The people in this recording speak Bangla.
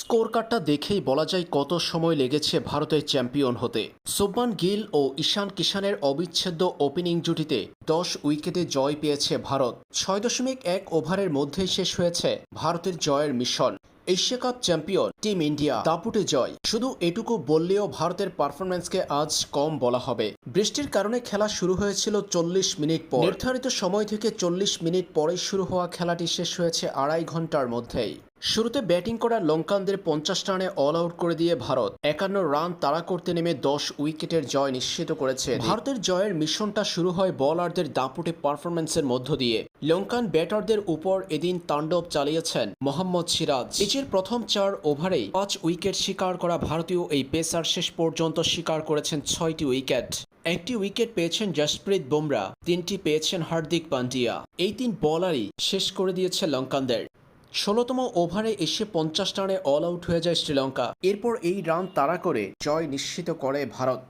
স্কোর কার্ডটা দেখেই বলা যায় কত সময় লেগেছে ভারতের চ্যাম্পিয়ন হতে। সুবমান গিল ও ঈশান কিষানের অবিচ্ছেদ্য ওপেনিং জুটিতে দশ উইকেটে জয় পেয়েছে ভারত। ছয় দশমিক এক ওভারের মধ্যেই শেষ হয়েছে ভারতের জয়ের mission. Asia cup champion team India দাপুটে জয়। শুধু এটুকু বললেও ভারতের পারফরম্যান্সকে আজ কম বলা হবে। বৃষ্টির কারণে খেলা শুরু হয়েছিল চল্লিশ মিনিট পর। নির্ধারিত সময় থেকে চল্লিশ মিনিট পরে শুরু হওয়া খেলাটি শেষ হয়েছে আড়াই ঘণ্টার মধ্যেই। শুরুতে ব্যাটিং করা লঙ্কানদের পঞ্চাশ রানে অল আউট করে দিয়ে ভারত একান্ন রান তাড়া করতে নেমে দশ উইকেটের জয় নিশ্চিত করেছে। ভারতের জয়ের মিশনটা শুরু হয় বলারদের দাপুটে পারফরম্যান্সের মধ্য দিয়ে। লঙ্কান ব্যাটারদের উপর এদিন তাণ্ডব চালিয়েছেন মোহাম্মদ সিরাজ। পিচের প্রথম চার ওভারেই পাঁচ উইকেট শিকার করা ভারতীয় এই পেসার শেষ পর্যন্ত শিকার করেছেন ছয়টি উইকেট। একটি উইকেট পেয়েছেন জসপ্রীত বুমরা, তিনটি পেয়েছেন হার্দিক পান্ডিয়া। এই তিন বলারই শেষ করে দিয়েছে লঙ্কানদের। ষোলোতম ওভারে এসে পঞ্চাশ রানে অল আউট হয়ে যায় শ্রীলঙ্কা। এরপর এই রান তাড়া করে জয় নিশ্চিত করে ভারত।